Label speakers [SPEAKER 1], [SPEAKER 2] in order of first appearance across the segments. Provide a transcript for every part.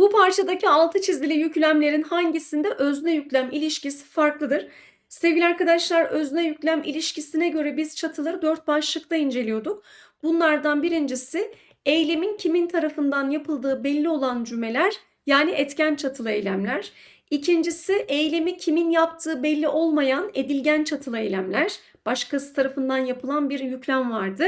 [SPEAKER 1] Bu parçadaki altı çizili yüklemlerin hangisinde özne yüklem ilişkisi farklıdır? Sevgili arkadaşlar özne yüklem ilişkisine göre biz çatıları dört başlıkta inceliyorduk. Bunlardan birincisi eylemin kimin tarafından yapıldığı belli olan cümleler yani etken çatılı eylemler. İkincisi eylemi kimin yaptığı belli olmayan edilgen çatılı eylemler. Başkası tarafından yapılan bir yüklem vardı.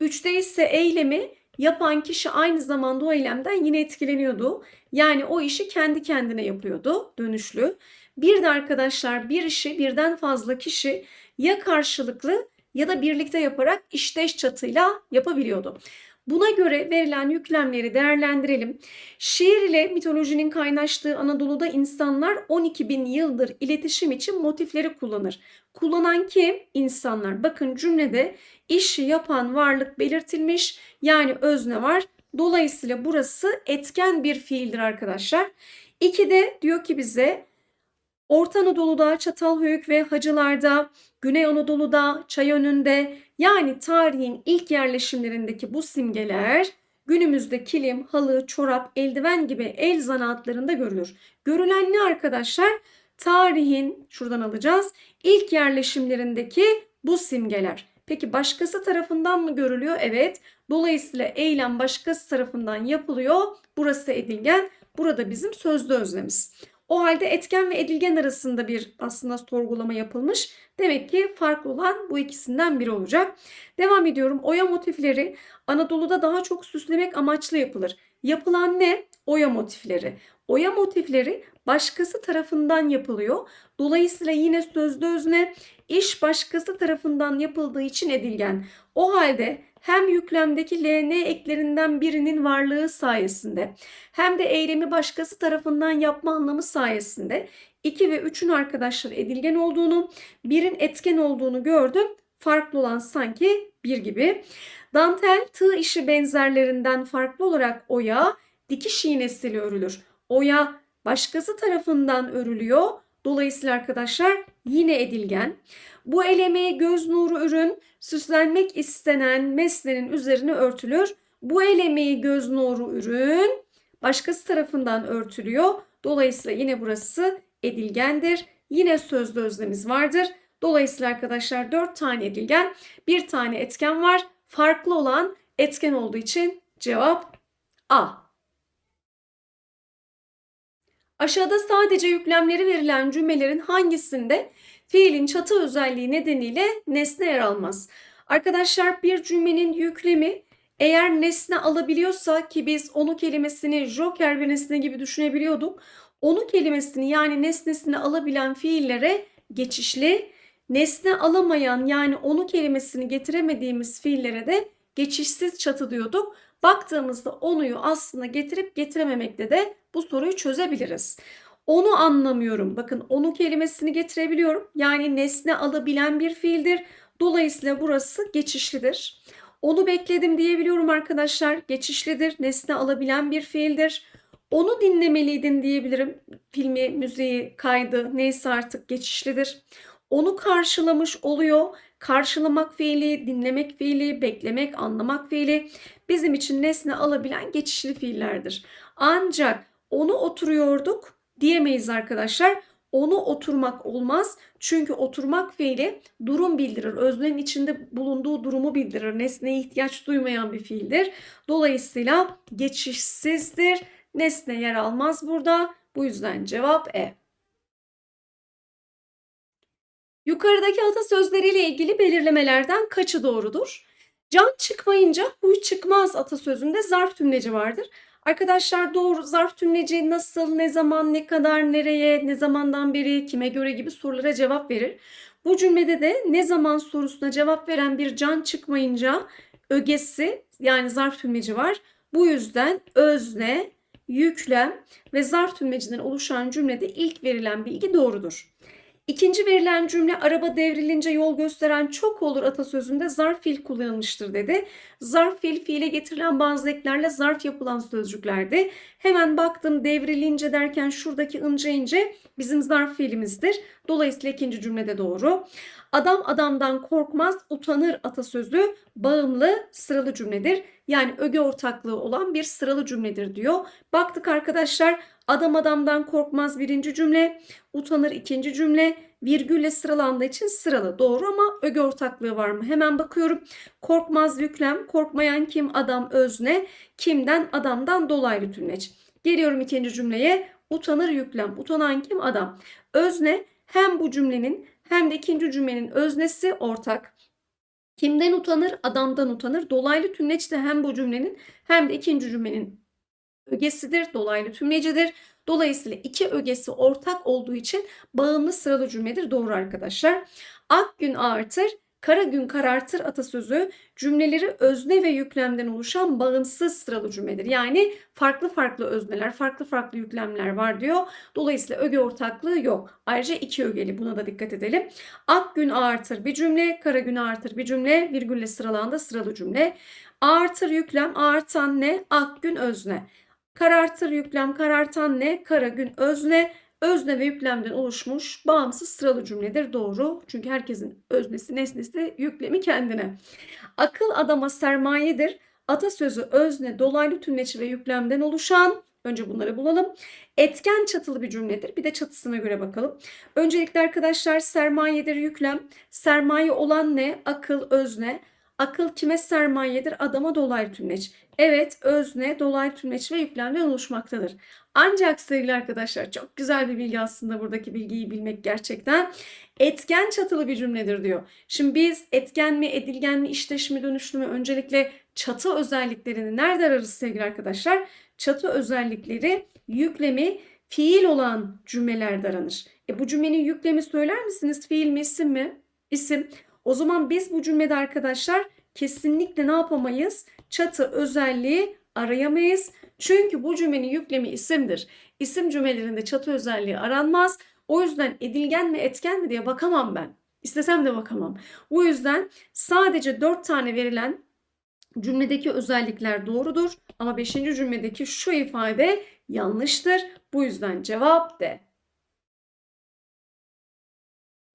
[SPEAKER 1] Üçte ise eylemi yapan kişi aynı zamanda o eylemden yine etkileniyordu. Yani o işi kendi kendine yapıyordu dönüşlü. Bir de arkadaşlar bir işi birden fazla kişi ya karşılıklı ya da birlikte yaparak işteş çatıyla yapabiliyordu. Buna göre verilen yüklemleri değerlendirelim. Şiir ile mitolojinin kaynaştığı Anadolu'da insanlar 12 bin yıldır iletişim için motifleri kullanır. Kullanan kim? İnsanlar. Bakın cümlede işi yapan varlık belirtilmiş yani özne var. Dolayısıyla burası etken bir fiildir arkadaşlar. İki de diyor ki bize Orta Anadolu'da, Çatalhöyük ve Hacılar'da, Güney Anadolu'da, Çayönü'nde yani tarihin ilk yerleşimlerindeki bu simgeler günümüzde kilim, halı, çorap, eldiven gibi el zanaatlarında görülür. Görülen ne arkadaşlar? Tarihin, şuradan alacağız, ilk yerleşimlerindeki bu simgeler. Peki başkası tarafından mı görülüyor? Evet. Dolayısıyla eylem başkası tarafından yapılıyor. Burası edilgen. Burada bizim sözlü özlemiz. O halde etken ve edilgen arasında bir aslında sorgulama yapılmış. Demek ki farklı olan bu ikisinden biri olacak. Devam ediyorum. Oya motifleri Anadolu'da daha çok süslemek amaçlı yapılır. Yapılan ne? Oya motifleri. Oya motifleri başkası tarafından yapılıyor. Dolayısıyla yine sözlü özne iş başkası tarafından yapıldığı için edilgen. O halde hem yüklemdeki LN eklerinden birinin varlığı sayesinde hem de eylemi başkası tarafından yapma anlamı sayesinde 2 ve 3'ün arkadaşlar edilgen olduğunu, birin etken olduğunu gördüm. Farklı olan sanki bir gibi. Dantel tığ işi benzerlerinden farklı olarak oya dikiş iğnesiyle örülür. Oya başkası tarafından örülüyor. Dolayısıyla arkadaşlar yine edilgen. Bu el emeği göz nuru ürün süslenmek istenen mesleğin üzerine örtülür. Bu el emeği göz nuru ürün başkası tarafından örtülüyor. Dolayısıyla yine burası edilgendir. Yine sözlü özlemiz vardır. Dolayısıyla arkadaşlar 4 tane edilgen, bir tane etken var. Farklı olan etken olduğu için cevap A. Aşağıda sadece yüklemleri verilen cümlelerin hangisinde fiilin çatı özelliği nedeniyle nesne yer almaz? Arkadaşlar bir cümlenin yüklemi eğer nesne alabiliyorsa ki biz onu kelimesini joker bir nesne gibi düşünebiliyorduk. Onu kelimesini yani nesnesini alabilen fiillere geçişli, nesne alamayan yani onu kelimesini getiremediğimiz fiillere de geçişsiz çatı diyorduk. Baktığımızda onuyu aslında getirip getirememekle de bu soruyu çözebiliriz. Onu anlamıyorum. Bakın onu kelimesini getirebiliyorum. Yani nesne alabilen bir fiildir. Dolayısıyla burası geçişlidir. Onu bekledim diyebiliyorum arkadaşlar. Geçişlidir. Nesne alabilen bir fiildir. Onu dinlemeliydin diyebilirim. Filmi, müziği, kaydı neyse artık geçişlidir. Onu karşılamış oluyor. Karşılamak fiili, dinlemek fiili, beklemek, anlamak fiili bizim için nesne alabilen geçişli fiillerdir. Ancak onu oturuyorduk diyemeyiz arkadaşlar. Onu oturmak olmaz. Çünkü oturmak fiili durum bildirir. Öznenin içinde bulunduğu durumu bildirir. Nesneye ihtiyaç duymayan bir fiildir. Dolayısıyla geçişsizdir. Nesne yer almaz burada. Bu yüzden cevap E. Yukarıdaki atasözleriyle ilgili belirlemelerden kaçı doğrudur? Can çıkmayınca huy çıkmaz atasözünde zarf tümleci vardır. Arkadaşlar doğru zarf tümleci nasıl, ne zaman, ne kadar, nereye, ne zamandan beri, kime göre gibi sorulara cevap verir. Bu cümlede de ne zaman sorusuna cevap veren bir can çıkmayınca ögesi yani zarf tümleci var. Bu yüzden özne, yüklem ve zarf tümlecinden oluşan cümlede ilk verilen bilgi doğrudur. İkinci verilen cümle araba devrilince yol gösteren çok olur atasözünde zarf fiil kullanılmıştır dedi. Zarf fiil fiile getirilen bazı eklerle zarf yapılan sözcüklerdi. Hemen baktım devrilince derken şuradaki ince ince bizim zarf fiilimizdir. Dolayısıyla ikinci cümlede doğru. Adam adamdan korkmaz, utanır atasözü bağımlı sıralı cümledir. Yani öge ortaklığı olan bir sıralı cümledir diyor. Baktık arkadaşlar adam adamdan korkmaz birinci cümle, utanır ikinci cümle, virgülle sıralandığı için sıralı. Doğru ama öge ortaklığı var mı? Hemen bakıyorum. Korkmaz yüklem, korkmayan kim? Adam özne, kimden? Adamdan dolaylı tümleç. Geliyorum ikinci cümleye. Utanır yüklem, utanan kim? Adam. Özne hem bu cümlenin hem de ikinci cümlenin öznesi ortak. Kimden utanır? Adamdan utanır. Dolaylı tümleç de hem bu cümlenin hem de ikinci cümlenin ögesidir. Dolaylı tümlecidir. Dolayısıyla iki ögesi ortak olduğu için bağımlı sıralı cümledir. Doğru arkadaşlar. Ak gün ağartır, kara gün karartır atasözü cümleleri özne ve yüklemden oluşan bağımsız sıralı cümledir. Yani farklı farklı özneler, farklı farklı yüklemler var diyor. Dolayısıyla öge ortaklığı yok. Ayrıca iki ögeli buna da dikkat edelim. Ak gün ağartır bir cümle, kara gün ağartır bir cümle, virgülle sıralandı sıralı cümle. Ağartır yüklem, ağartan ne? Ak gün özne. Karartır yüklem, karartan ne? Kara gün özne. Özne ve yüklemden oluşmuş bağımsız sıralı cümledir. Doğru. Çünkü herkesin öznesi, nesnesi, yüklemi kendine. Akıl adama sermayedir. Atasözü özne, dolaylı tümleç ve yüklemden oluşan Önce bunları bulalım. Etken çatılı bir cümledir. Bir de çatısına göre bakalım. Öncelikle arkadaşlar sermayedir yüklem. Sermaye olan ne? Akıl, özne. Akıl kime sermayedir? Adama dolaylı tümleç. Evet, özne, dolaylı tümleç ve yüklemden oluşmaktadır. Ancak sevgili arkadaşlar çok güzel bir bilgi aslında buradaki bilgiyi bilmek gerçekten. Etken çatılı bir cümledir diyor. Şimdi biz etken mi, edilgen mi, işteş mi, dönüşlü mü öncelikle çatı özelliklerini nerede ararız sevgili arkadaşlar? Çatı özellikleri yüklemi fiil olan cümlelerde aranır. E bu cümlenin yüklemi söyler misiniz? Fiil mi, isim mi? İsim. O zaman biz bu cümlede arkadaşlar kesinlikle ne yapamayız? Çatı özelliği arayamayız. Çünkü bu cümlenin yüklemi isimdir. İsim cümlelerinde çatı özelliği aranmaz. O yüzden edilgen mi etken mi diye bakamam ben. İstesem de bakamam. O yüzden sadece 4 tane verilen cümledeki özellikler doğrudur. Ama 5. cümledeki şu ifade yanlıştır. Bu yüzden cevap D.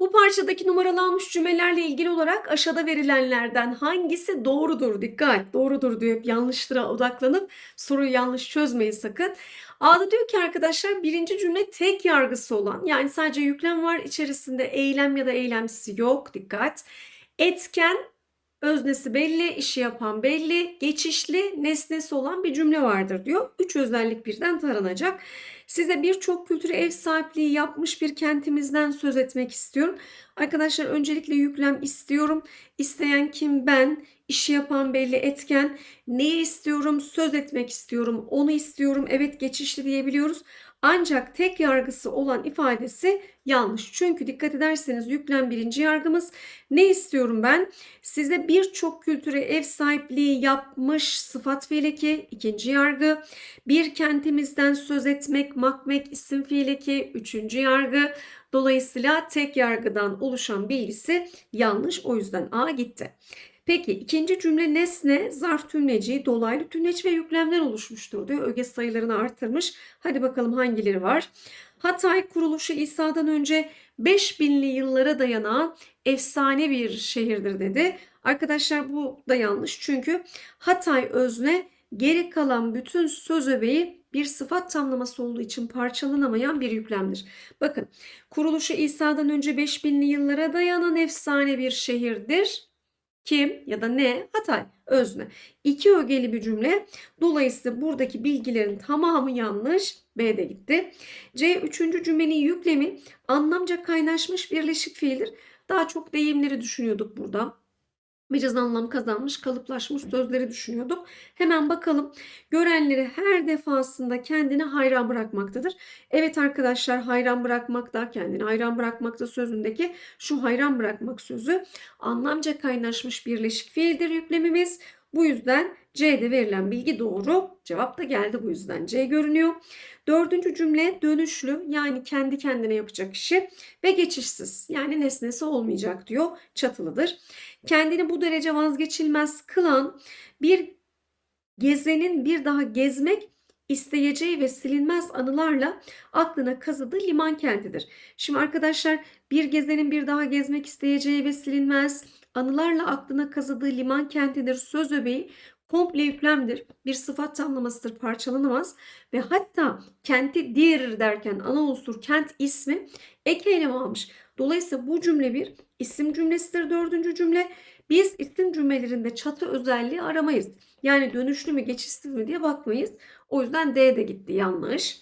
[SPEAKER 1] Bu parçadaki numaralanmış cümlelerle ilgili olarak aşağıda verilenlerden hangisi doğrudur? Dikkat, doğrudur diyor. Hep yanlıştıra odaklanıp soruyu yanlış çözmeyin sakın. A'da diyor ki arkadaşlar birinci cümle tek yargısı olan yani sadece yüklem var içerisinde eylem ya da eylemsisi yok. Dikkat. Etken öznesi belli, işi yapan belli, geçişli, nesnesi olan bir cümle vardır diyor. Üç özellik birden taranacak. Size birçok kültürü ev sahipliği yapmış bir kentimizden söz etmek istiyorum. Arkadaşlar öncelikle yüklem istiyorum. İsteyen kim ben? İşi yapan belli etken. Neyi istiyorum? Söz etmek istiyorum. Onu istiyorum. Evet geçişli diyebiliyoruz. Ancak tek yargısı olan ifadesi yanlış. Çünkü dikkat ederseniz yüklem birinci yargımız. Ne istiyorum ben? Size birçok kültüre ev sahipliği yapmış sıfat fiileki ikinci yargı. Bir kentimizden söz etmek, makmek isim fiileki üçüncü yargı. Dolayısıyla tek yargıdan oluşan bilgisi yanlış. O yüzden A gitti. Peki ikinci cümle nesne, zarf tümleci, dolaylı tümleç ve yüklemden oluşmuştur diyor. Öge sayılarını artırmış. Hadi bakalım hangileri var? Hatay kuruluşu İsa'dan önce 5000'li yıllara dayanan efsane bir şehirdir dedi. Arkadaşlar bu da yanlış çünkü Hatay özne geri kalan bütün söz öbeği bir sıfat tamlaması olduğu için parçalanamayan bir yüklemdir. Bakın kuruluşu İsa'dan önce 5000'li yıllara dayanan efsane bir şehirdir. Kim ya da ne? Hatay. Özne. İki ögeli bir cümle. Dolayısıyla buradaki bilgilerin tamamı yanlış. B'de gitti. C. Üçüncü cümlenin yüklemi anlamca kaynaşmış birleşik fiildir. Daha çok deyimleri düşünüyorduk burada mecaz anlam kazanmış, kalıplaşmış sözleri düşünüyorduk. Hemen bakalım. Görenleri her defasında kendini hayran bırakmaktadır. Evet arkadaşlar hayran bırakmakta, kendini hayran bırakmakta sözündeki şu hayran bırakmak sözü anlamca kaynaşmış birleşik fiildir yüklemimiz. Bu yüzden C'de verilen bilgi doğru. Cevap da geldi bu yüzden C görünüyor. Dördüncü cümle dönüşlü yani kendi kendine yapacak işi ve geçişsiz yani nesnesi olmayacak diyor. Çatılıdır. Kendini bu derece vazgeçilmez kılan bir gezenin bir daha gezmek isteyeceği ve silinmez anılarla aklına kazıdığı liman kentidir. Şimdi arkadaşlar bir gezenin bir daha gezmek isteyeceği ve silinmez anılarla aklına kazıdığı liman kentidir söz öbeği komple yüklemdir. Bir sıfat tamlamasıdır, parçalanamaz ve hatta kenti dir derken ana unsur kent ismi ek eylem almış. Dolayısıyla bu cümle bir isim cümlesidir dördüncü cümle. Biz isim cümlelerinde çatı özelliği aramayız. Yani dönüşlü mü geçişsiz mi diye bakmayız. O yüzden D de gitti yanlış.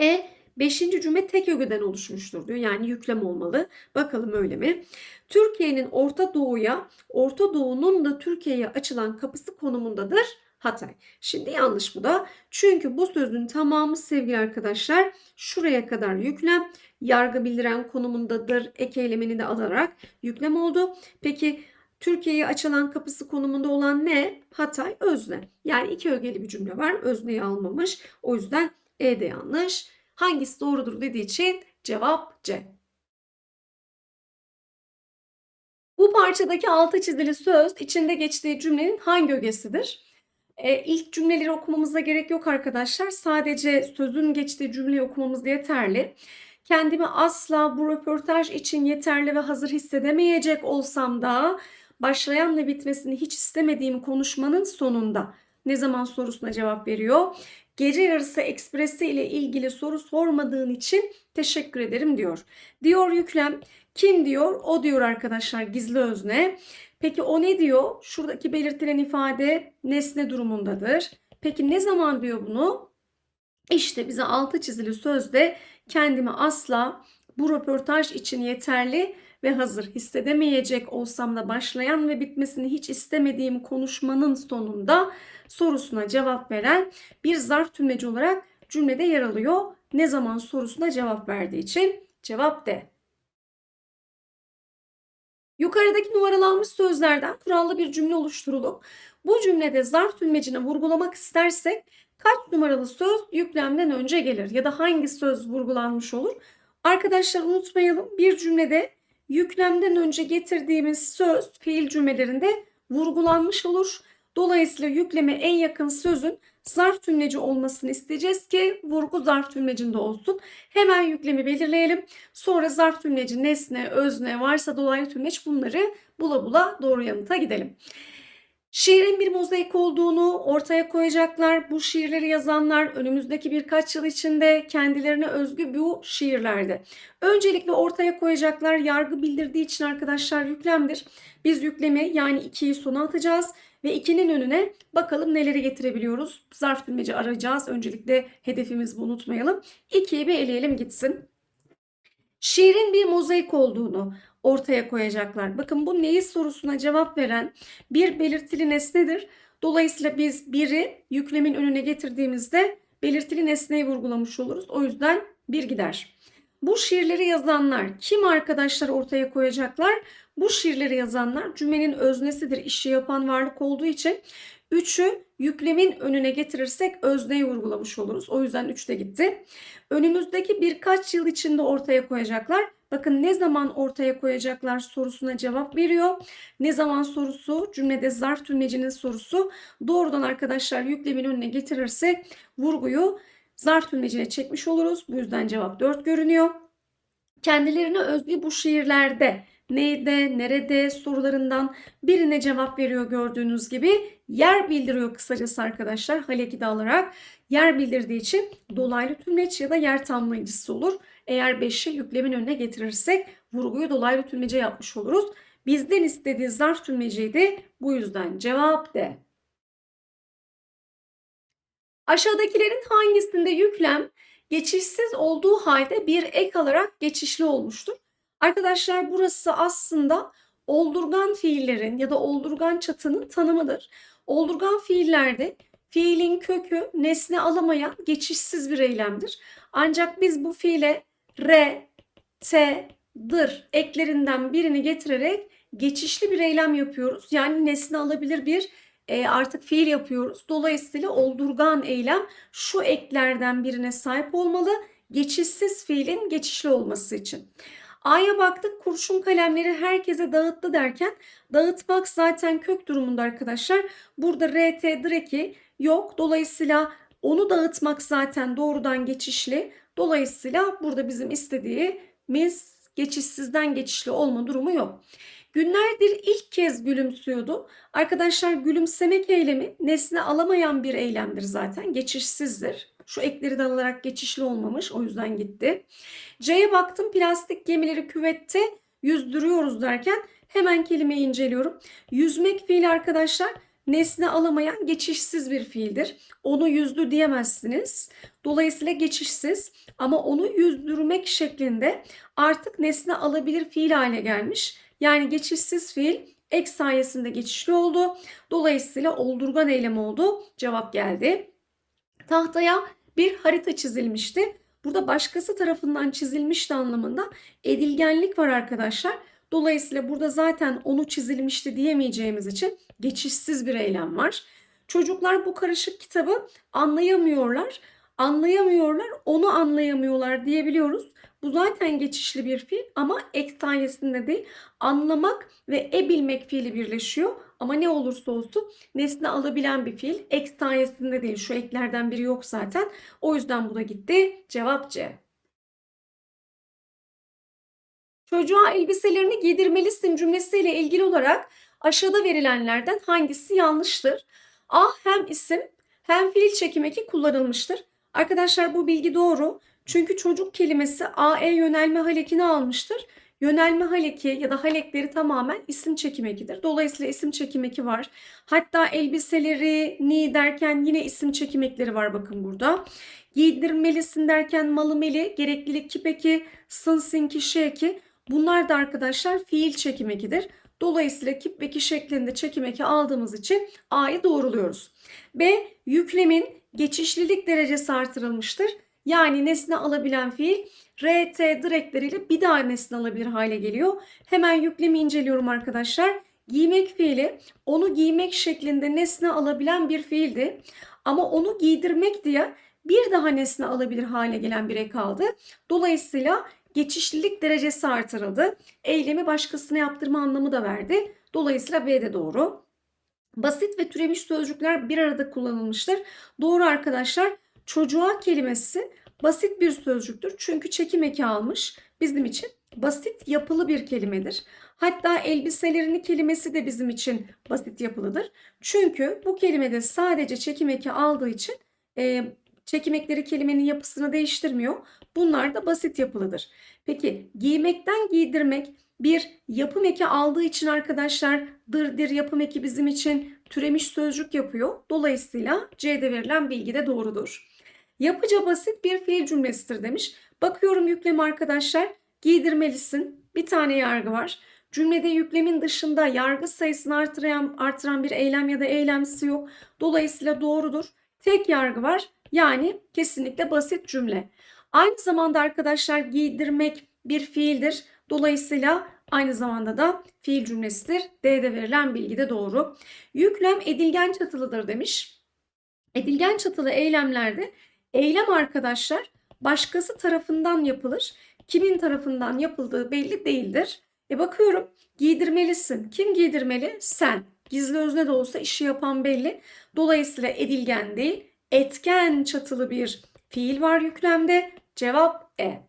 [SPEAKER 1] E Beşinci cümle tek ögeden oluşmuştur diyor. Yani yüklem olmalı. Bakalım öyle mi? Türkiye'nin Orta Doğu'ya, Orta Doğu'nun da Türkiye'ye açılan kapısı konumundadır Hatay. Şimdi yanlış bu da. Çünkü bu sözün tamamı sevgili arkadaşlar şuraya kadar yüklem. Yargı bildiren konumundadır. Ek eylemini de alarak yüklem oldu. Peki Türkiye'ye açılan kapısı konumunda olan ne? Hatay özne. Yani iki ögeli bir cümle var. Özneyi almamış. O yüzden E de yanlış. Hangisi doğrudur dediği için cevap C. Bu parçadaki altı çizili söz içinde geçtiği cümlenin hangi ögesidir? E, ilk cümleleri okumamıza gerek yok arkadaşlar. Sadece sözün geçtiği cümleyi okumamız yeterli. Kendimi asla bu röportaj için yeterli ve hazır hissedemeyecek olsam da başlayan ve bitmesini hiç istemediğim konuşmanın sonunda ne zaman sorusuna cevap veriyor. Gece yarısı ekspresi ile ilgili soru sormadığın için teşekkür ederim diyor. Diyor yüklem kim diyor? O diyor arkadaşlar gizli özne. Peki o ne diyor? Şuradaki belirtilen ifade nesne durumundadır. Peki ne zaman diyor bunu? İşte bize altı çizili sözde kendimi asla bu röportaj için yeterli ve hazır hissedemeyecek olsam da başlayan ve bitmesini hiç istemediğim konuşmanın sonunda sorusuna cevap veren bir zarf tümleci olarak cümlede yer alıyor. Ne zaman sorusuna cevap verdiği için cevap D. Yukarıdaki numaralanmış sözlerden kurallı bir cümle oluşturulup bu cümlede zarf tümlecine vurgulamak istersek kaç numaralı söz yüklemden önce gelir ya da hangi söz vurgulanmış olur? Arkadaşlar unutmayalım bir cümlede yüklemden önce getirdiğimiz söz fiil cümlelerinde vurgulanmış olur. Dolayısıyla yükleme en yakın sözün zarf tümleci olmasını isteyeceğiz ki vurgu zarf tümlecinde olsun. Hemen yüklemi belirleyelim. Sonra zarf tümleci nesne, özne varsa dolaylı tümleç bunları bula bula doğru yanıta gidelim. Şiirin bir mozaik olduğunu ortaya koyacaklar. Bu şiirleri yazanlar önümüzdeki birkaç yıl içinde kendilerine özgü bu şiirlerde. Öncelikle ortaya koyacaklar yargı bildirdiği için arkadaşlar yüklemdir. Biz yüklemi yani 2'yi sona atacağız ve 2'nin önüne bakalım neleri getirebiliyoruz. Zarf bilmece arayacağız. Öncelikle hedefimiz bu unutmayalım. 2'yi bir eleyelim gitsin. Şiirin bir mozaik olduğunu ortaya koyacaklar. Bakın bu neyi sorusuna cevap veren bir belirtili nesnedir. Dolayısıyla biz biri yüklemin önüne getirdiğimizde belirtili nesneyi vurgulamış oluruz. O yüzden bir gider. Bu şiirleri yazanlar kim arkadaşlar ortaya koyacaklar? Bu şiirleri yazanlar cümlenin öznesidir, işi yapan varlık olduğu için üçü yüklemin önüne getirirsek özneyi vurgulamış oluruz. O yüzden 3 de gitti. Önümüzdeki birkaç yıl içinde ortaya koyacaklar. Bakın ne zaman ortaya koyacaklar sorusuna cevap veriyor. Ne zaman sorusu cümlede zarf tümlecinin sorusu doğrudan arkadaşlar yüklemin önüne getirirsek vurguyu zarf tümlecine çekmiş oluruz. Bu yüzden cevap 4 görünüyor. Kendilerine özgü bu şiirlerde neyde, nerede sorularından birine cevap veriyor gördüğünüz gibi. Yer bildiriyor kısacası arkadaşlar halekide alarak. Yer bildirdiği için dolaylı tümleç ya da yer tamlayıcısı olur. Eğer 5'i yüklemin önüne getirirsek vurguyu dolaylı tümlece yapmış oluruz. Bizden istediği zarf tümleciydi. Bu yüzden cevap D. Aşağıdakilerin hangisinde yüklem geçişsiz olduğu halde bir ek alarak geçişli olmuştur? Arkadaşlar burası aslında oldurgan fiillerin ya da oldurgan çatının tanımıdır. Oldurgan fiillerde fiilin kökü nesne alamayan geçişsiz bir eylemdir. Ancak biz bu fiile re, te, dır eklerinden birini getirerek geçişli bir eylem yapıyoruz. Yani nesne alabilir bir e, artık fiil yapıyoruz. Dolayısıyla oldurgan eylem şu eklerden birine sahip olmalı. Geçişsiz fiilin geçişli olması için. A'ya baktık kurşun kalemleri herkese dağıttı derken dağıtmak zaten kök durumunda arkadaşlar. Burada RT direki yok. Dolayısıyla onu dağıtmak zaten doğrudan geçişli. Dolayısıyla burada bizim istediğimiz geçişsizden geçişli olma durumu yok. Günlerdir ilk kez gülümsüyordu. Arkadaşlar gülümsemek eylemi nesne alamayan bir eylemdir zaten. Geçişsizdir. Şu ekleri de alarak geçişli olmamış. O yüzden gitti. C'ye baktım plastik gemileri küvette yüzdürüyoruz derken hemen kelimeyi inceliyorum. Yüzmek fiili arkadaşlar nesne alamayan geçişsiz bir fiildir. Onu yüzdü diyemezsiniz. Dolayısıyla geçişsiz ama onu yüzdürmek şeklinde artık nesne alabilir fiil hale gelmiş. Yani geçişsiz fiil ek sayesinde geçişli oldu. Dolayısıyla oldurgan eylem oldu. Cevap geldi. Tahtaya bir harita çizilmişti. Burada başkası tarafından çizilmişti anlamında edilgenlik var arkadaşlar. Dolayısıyla burada zaten onu çizilmişti diyemeyeceğimiz için geçişsiz bir eylem var. Çocuklar bu karışık kitabı anlayamıyorlar. Anlayamıyorlar, onu anlayamıyorlar diyebiliyoruz. Bu zaten geçişli bir fiil ama ek sayesinde değil. Anlamak ve e bilmek fiili birleşiyor. Ama ne olursa olsun nesne alabilen bir fiil. Ek sayesinde değil. Şu eklerden biri yok zaten. O yüzden bu da gitti. Cevap C. Çocuğa elbiselerini giydirmelisin cümlesiyle ilgili olarak aşağıda verilenlerden hangisi yanlıştır? A hem isim hem fiil çekim eki kullanılmıştır. Arkadaşlar bu bilgi doğru. Çünkü çocuk kelimesi AE yönelme halekini almıştır. Yönelme haleki ya da halekleri tamamen isim çekim ekidir. Dolayısıyla isim çekim eki var. Hatta elbiseleri ni derken yine isim çekim ekleri var bakın burada. Giydirmelisin derken malımeli, gereklilik kipeki, sın kişi eki. Bunlar da arkadaşlar fiil çekim ekidir. Dolayısıyla kip ve şeklinde çekim eki aldığımız için A'yı doğruluyoruz. B. Yüklemin geçişlilik derecesi artırılmıştır. Yani nesne alabilen fiil RT direkleriyle bir daha nesne alabilir hale geliyor. Hemen yüklemi inceliyorum arkadaşlar. Giymek fiili onu giymek şeklinde nesne alabilen bir fiildi. Ama onu giydirmek diye bir daha nesne alabilir hale gelen bir ek aldı. Dolayısıyla geçişlilik derecesi artırıldı. Eylemi başkasına yaptırma anlamı da verdi. Dolayısıyla B de doğru. Basit ve türemiş sözcükler bir arada kullanılmıştır. Doğru arkadaşlar. Çocuğa kelimesi basit bir sözcüktür. Çünkü çekim eki almış. Bizim için basit yapılı bir kelimedir. Hatta elbiselerini kelimesi de bizim için basit yapılıdır. Çünkü bu kelimede sadece çekim eki aldığı için e, çekim ekleri kelimenin yapısını değiştirmiyor. Bunlar da basit yapılıdır. Peki giymekten giydirmek bir yapım eki aldığı için arkadaşlar dırdır yapım eki bizim için türemiş sözcük yapıyor. Dolayısıyla C'de verilen bilgi de doğrudur. Yapıca basit bir fiil cümlesidir demiş. Bakıyorum yüklem arkadaşlar. Giydirmelisin. Bir tane yargı var. Cümlede yüklemin dışında yargı sayısını artıran, artıran bir eylem ya da eylemsi yok. Dolayısıyla doğrudur. Tek yargı var. Yani kesinlikle basit cümle. Aynı zamanda arkadaşlar giydirmek bir fiildir. Dolayısıyla aynı zamanda da fiil cümlesidir. D'de verilen bilgi de doğru. Yüklem edilgen çatılıdır demiş. Edilgen çatılı eylemlerde eylem arkadaşlar başkası tarafından yapılır. Kimin tarafından yapıldığı belli değildir. E bakıyorum giydirmelisin. Kim giydirmeli? Sen. Gizli özne de olsa işi yapan belli. Dolayısıyla edilgen değil, etken çatılı bir fiil var yüklemde. Cevap E.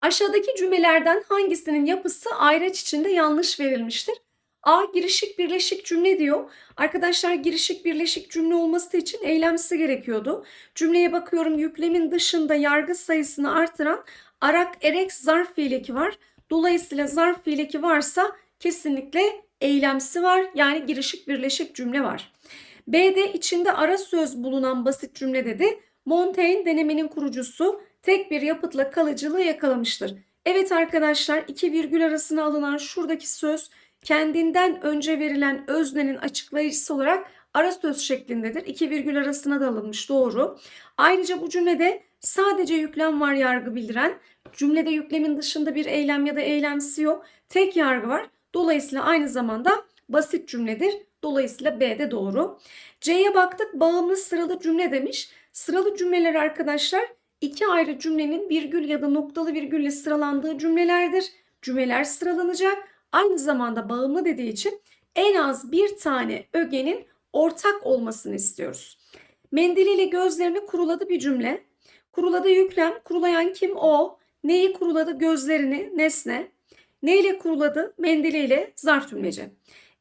[SPEAKER 1] Aşağıdaki cümlelerden hangisinin yapısı ayraç içinde yanlış verilmiştir? A. Girişik birleşik cümle diyor. Arkadaşlar girişik birleşik cümle olması için eylemsi gerekiyordu. Cümleye bakıyorum yüklemin dışında yargı sayısını artıran arak erek zarf fiileki var. Dolayısıyla zarf fiileki varsa kesinlikle eylemsi var. Yani girişik birleşik cümle var. B'de içinde ara söz bulunan basit cümle dedi. Montaigne denemenin kurucusu tek bir yapıtla kalıcılığı yakalamıştır. Evet arkadaşlar iki virgül arasına alınan şuradaki söz kendinden önce verilen öznenin açıklayıcısı olarak ara söz şeklindedir. İki virgül arasına da alınmış doğru. Ayrıca bu cümlede sadece yüklem var yargı bildiren. Cümlede yüklemin dışında bir eylem ya da eylemsi yok. Tek yargı var. Dolayısıyla aynı zamanda basit cümledir. Dolayısıyla B de doğru. C'ye baktık bağımlı sıralı cümle demiş. Sıralı cümleler arkadaşlar iki ayrı cümlenin virgül ya da noktalı virgülle sıralandığı cümlelerdir. Cümleler sıralanacak. Aynı zamanda bağımlı dediği için en az bir tane ögenin ortak olmasını istiyoruz. Mendiliyle gözlerini kuruladı bir cümle. Kuruladı yüklem. Kurulayan kim? O. Neyi kuruladı? Gözlerini, nesne. Neyle kuruladı? Mendiliyle zarf tümleci.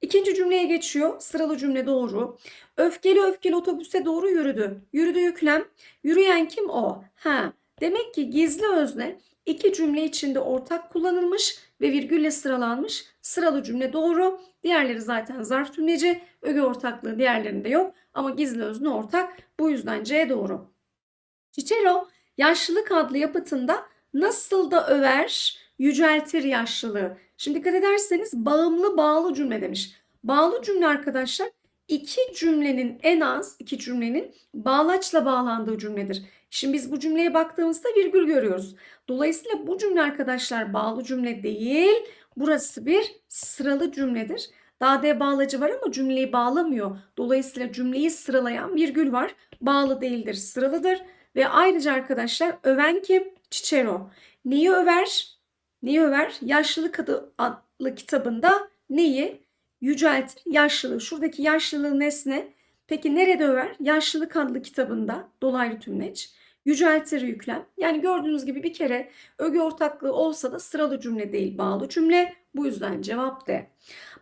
[SPEAKER 1] İkinci cümleye geçiyor. Sıralı cümle doğru. Öfkeli öfkeli otobüse doğru yürüdü. Yürüdü yüklem. Yürüyen kim o? Ha. Demek ki gizli özne iki cümle içinde ortak kullanılmış ve virgülle sıralanmış. Sıralı cümle doğru. Diğerleri zaten zarf tümleci. Öge ortaklığı diğerlerinde yok ama gizli özne ortak. Bu yüzden C doğru. Cicero yaşlılık adlı yapıtında nasıl da över, yüceltir yaşlılığı. Şimdi dikkat ederseniz bağımlı bağlı cümle demiş. Bağlı cümle arkadaşlar iki cümlenin en az iki cümlenin bağlaçla bağlandığı cümledir. Şimdi biz bu cümleye baktığımızda virgül görüyoruz. Dolayısıyla bu cümle arkadaşlar bağlı cümle değil. Burası bir sıralı cümledir. Daha D bağlacı var ama cümleyi bağlamıyor. Dolayısıyla cümleyi sıralayan virgül var. Bağlı değildir, sıralıdır. Ve ayrıca arkadaşlar öven kim? Cicero. Neyi över? Neyi över? Yaşlılık adlı kitabında neyi? Yüceltir. Yaşlılığı. Şuradaki yaşlılığı nesne. Peki nerede över? Yaşlılık adlı kitabında dolaylı tümleç. Yüceltir yüklem. Yani gördüğünüz gibi bir kere öge ortaklığı olsa da sıralı cümle değil bağlı cümle. Bu yüzden cevap D.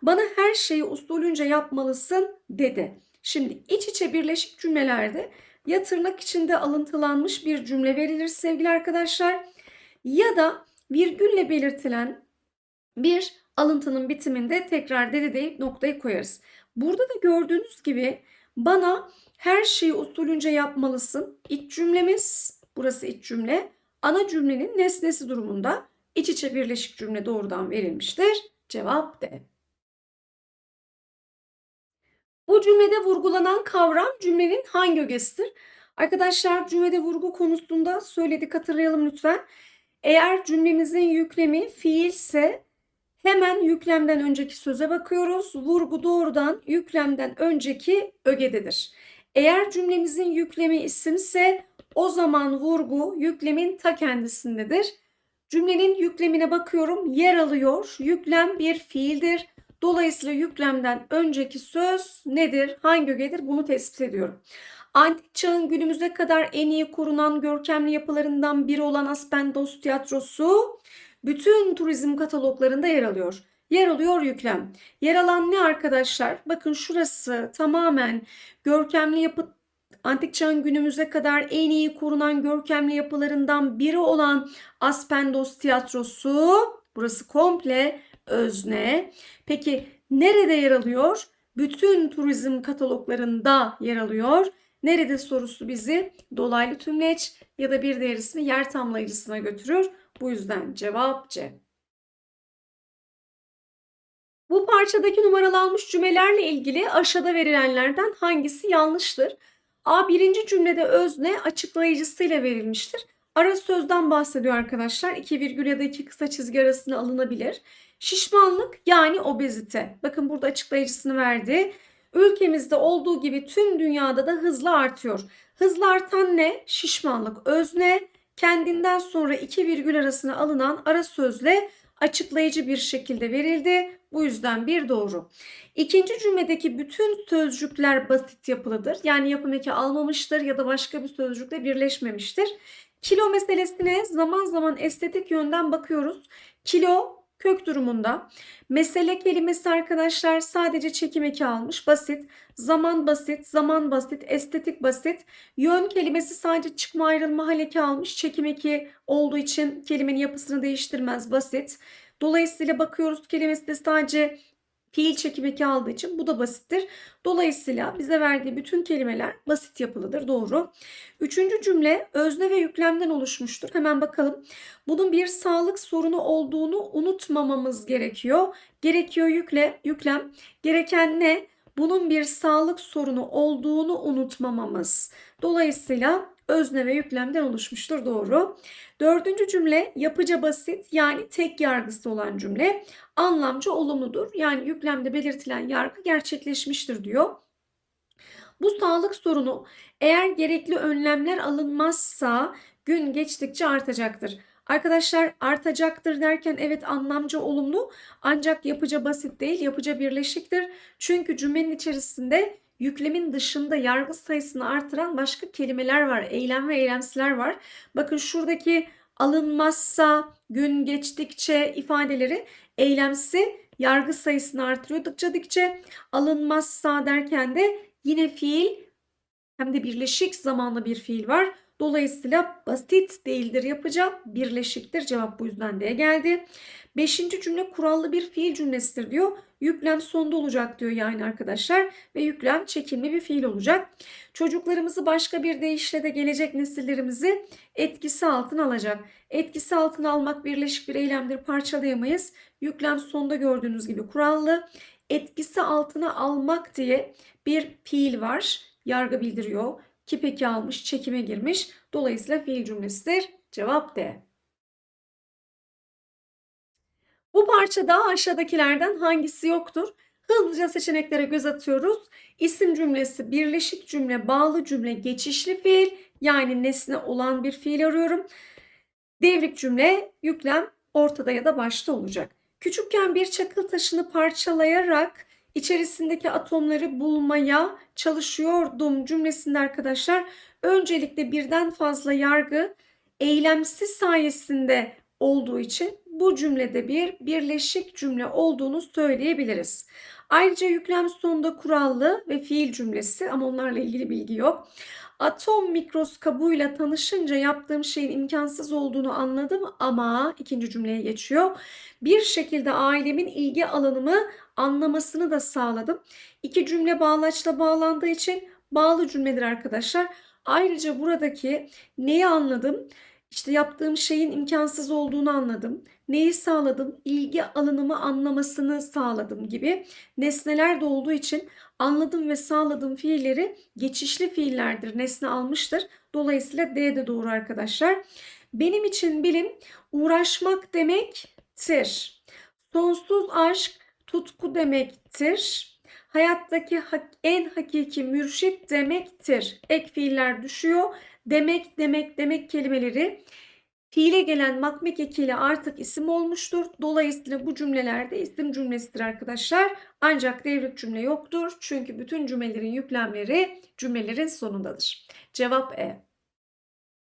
[SPEAKER 1] Bana her şeyi usulünce yapmalısın dedi. Şimdi iç içe birleşik cümlelerde ya tırnak içinde alıntılanmış bir cümle verilir sevgili arkadaşlar ya da virgülle belirtilen bir alıntının bitiminde tekrar dedi deyip noktayı koyarız. Burada da gördüğünüz gibi bana her şeyi usulünce yapmalısın. İç cümlemiz, burası iç cümle. Ana cümlenin nesnesi durumunda iç içe birleşik cümle doğrudan verilmiştir. Cevap D. Bu cümlede vurgulanan kavram cümlenin hangi ögesidir? Arkadaşlar cümlede vurgu konusunda söyledik hatırlayalım lütfen. Eğer cümlemizin yüklemi fiilse hemen yüklemden önceki söze bakıyoruz. Vurgu doğrudan yüklemden önceki ögededir. Eğer cümlemizin yüklemi isimse o zaman vurgu yüklemin ta kendisindedir. Cümlenin yüklemine bakıyorum. Yer alıyor. Yüklem bir fiildir. Dolayısıyla yüklemden önceki söz nedir? Hangi ögedir? Bunu tespit ediyorum. Antik çağın günümüze kadar en iyi korunan görkemli yapılarından biri olan Aspendos Tiyatrosu bütün turizm kataloglarında yer alıyor. Yer alıyor yüklem. Yer alan ne arkadaşlar? Bakın şurası tamamen görkemli yapı Antik çağın günümüze kadar en iyi korunan görkemli yapılarından biri olan Aspendos Tiyatrosu. Burası komple özne. Peki nerede yer alıyor? Bütün turizm kataloglarında yer alıyor. Nerede sorusu bizi dolaylı tümleç ya da bir diğer ismi yer tamlayıcısına götürür. Bu yüzden cevap C. Bu parçadaki numaralanmış cümlelerle ilgili aşağıda verilenlerden hangisi yanlıştır? A birinci cümlede özne açıklayıcısıyla verilmiştir. Ara sözden bahsediyor arkadaşlar. İki virgül ya da iki kısa çizgi arasına alınabilir. Şişmanlık yani obezite. Bakın burada açıklayıcısını verdi. Ülkemizde olduğu gibi tüm dünyada da hızla artıyor. Hızla artan ne? Şişmanlık. Özne kendinden sonra iki virgül arasına alınan ara sözle açıklayıcı bir şekilde verildi. Bu yüzden bir doğru. İkinci cümledeki bütün sözcükler basit yapılıdır. Yani yapım eki almamıştır ya da başka bir sözcükle birleşmemiştir. Kilo meselesine zaman zaman estetik yönden bakıyoruz. Kilo kök durumunda. Mesele kelimesi arkadaşlar sadece çekim eki almış. Basit. Zaman basit. Zaman basit. Estetik basit. Yön kelimesi sadece çıkma ayrılma hal eki almış. Çekim eki olduğu için kelimenin yapısını değiştirmez. Basit. Dolayısıyla bakıyoruz kelimesi de sadece fiil çekim eki aldığı için bu da basittir. Dolayısıyla bize verdiği bütün kelimeler basit yapılıdır. Doğru. Üçüncü cümle özne ve yüklemden oluşmuştur. Hemen bakalım. Bunun bir sağlık sorunu olduğunu unutmamamız gerekiyor. Gerekiyor yükle, yüklem. Gereken ne? Bunun bir sağlık sorunu olduğunu unutmamamız. Dolayısıyla özne ve yüklemden oluşmuştur. Doğru. Dördüncü cümle yapıca basit yani tek yargısı olan cümle. Anlamca olumludur. Yani yüklemde belirtilen yargı gerçekleşmiştir diyor. Bu sağlık sorunu eğer gerekli önlemler alınmazsa gün geçtikçe artacaktır. Arkadaşlar artacaktır derken evet anlamca olumlu ancak yapıca basit değil yapıca birleşiktir. Çünkü cümlenin içerisinde yüklemin dışında yargı sayısını artıran başka kelimeler var. Eylem ve eylemsiler var. Bakın şuradaki alınmazsa, gün geçtikçe ifadeleri eylemsi yargı sayısını artırıyor dıkça alınmazsa derken de yine fiil hem de birleşik zamanlı bir fiil var. Dolayısıyla basit değildir yapacağım. Birleşiktir. Cevap bu yüzden de geldi. Beşinci cümle kurallı bir fiil cümlesidir diyor. Yüklem sonda olacak diyor yani arkadaşlar. Ve yüklem çekimli bir fiil olacak. Çocuklarımızı başka bir deyişle de gelecek nesillerimizi etkisi altına alacak. Etkisi altına almak birleşik bir eylemdir. Parçalayamayız. Yüklem sonda gördüğünüz gibi kurallı. Etkisi altına almak diye bir fiil var. Yargı bildiriyor. Kipeki almış, çekime girmiş. Dolayısıyla fiil cümlesidir. Cevap D. Bu parçada aşağıdakilerden hangisi yoktur? Hızlıca seçeneklere göz atıyoruz. İsim cümlesi, birleşik cümle, bağlı cümle, geçişli fiil yani nesne olan bir fiil arıyorum. Devrik cümle, yüklem ortada ya da başta olacak. Küçükken bir çakıl taşını parçalayarak içerisindeki atomları bulmaya çalışıyordum cümlesinde arkadaşlar öncelikle birden fazla yargı eylemsiz sayesinde olduğu için bu cümlede bir birleşik cümle olduğunu söyleyebiliriz. Ayrıca yüklem sonunda kurallı ve fiil cümlesi ama onlarla ilgili bilgi yok. Atom mikroskobuyla tanışınca yaptığım şeyin imkansız olduğunu anladım ama ikinci cümleye geçiyor. Bir şekilde ailemin ilgi alanımı anlamasını da sağladım. İki cümle bağlaçla bağlandığı için bağlı cümledir arkadaşlar. Ayrıca buradaki neyi anladım? İşte yaptığım şeyin imkansız olduğunu anladım. Neyi sağladım? İlgi alanımı anlamasını sağladım gibi nesneler de olduğu için anladım ve sağladım fiilleri geçişli fiillerdir. Nesne almıştır. Dolayısıyla D de doğru arkadaşlar. Benim için bilim uğraşmak demektir. Sonsuz aşk tutku demektir. Hayattaki en hakiki mürşit demektir. Ek fiiller düşüyor. Demek, demek, demek kelimeleri fiile gelen makmek ekiyle artık isim olmuştur. Dolayısıyla bu cümlelerde isim cümlesidir arkadaşlar. Ancak devrik cümle yoktur. Çünkü bütün cümlelerin yüklemleri cümlelerin sonundadır. Cevap E.